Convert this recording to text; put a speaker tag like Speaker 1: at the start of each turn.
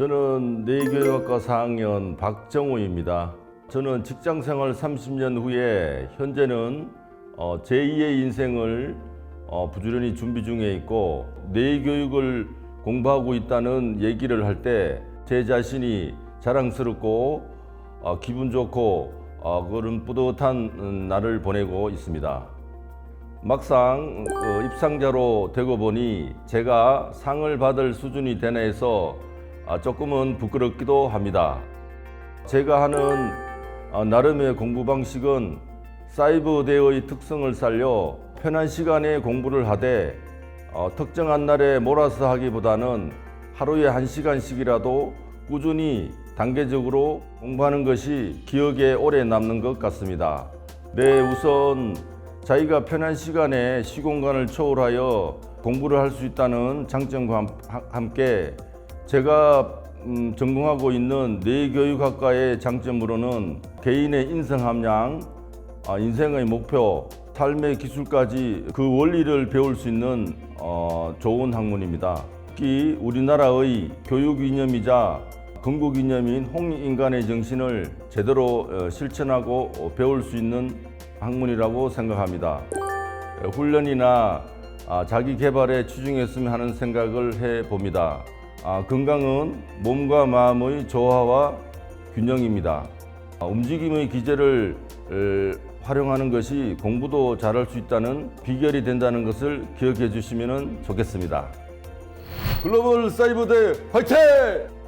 Speaker 1: 저는 내교육학과 4학년 박정우입니다. 저는 직장 생활 30년 후에 현재는 어, 제2의 인생을 어, 부지런히 준비 중에 있고 내교육을 공부하고 있다는 얘기를 할 때 제 자신이 자랑스럽고 어, 기분 좋고 어, 그런 뿌듯한 음, 날을 보내고 있습니다. 막상 어, 입상자로 되고 보니 제가 상을 받을 수준이 되나 해서 아, 조금은 부끄럽기도 합니다. 제가 하는 어, 나름의 공부 방식은 사이버 대의 특성을 살려 편한 시간에 공부를 하되 어, 특정한 날에 몰아서 하기보다는 하루에 한 시간씩이라도 꾸준히 단계적으로 공부하는 것이 기억에 오래 남는 것 같습니다. 네, 우선 자기가 편한 시간에 시공간을 초월하여 공부를 할 수 있다는 장점과 함께 제가 음, 전공하고 있는 뇌교육학과의 장점으로는 개인의 인성 함량, 아, 인생의 목표, 삶의 기술까지 그 원리를 배울 수 있는 어, 좋은 학문입니다. 특히 우리나라의 교육 이념이자 건국 이념인 홍익인간의 정신을 제대로 어, 실천하고 어, 배울 수 있는 학문이라고 생각합니다. 어, 훈련이나 아, 자기 개발에 치중했으면 하는 생각을 해 봅니다. 아, 건강은 몸과 마음의 조화와 균형입니다. 아, 움직임의 기제를 에, 활용하는 것이 공부도 잘할 수 있다는 비결이 된다는 것을 기억해 주시면 좋겠습니다. 글로벌 사이버대 화이팅!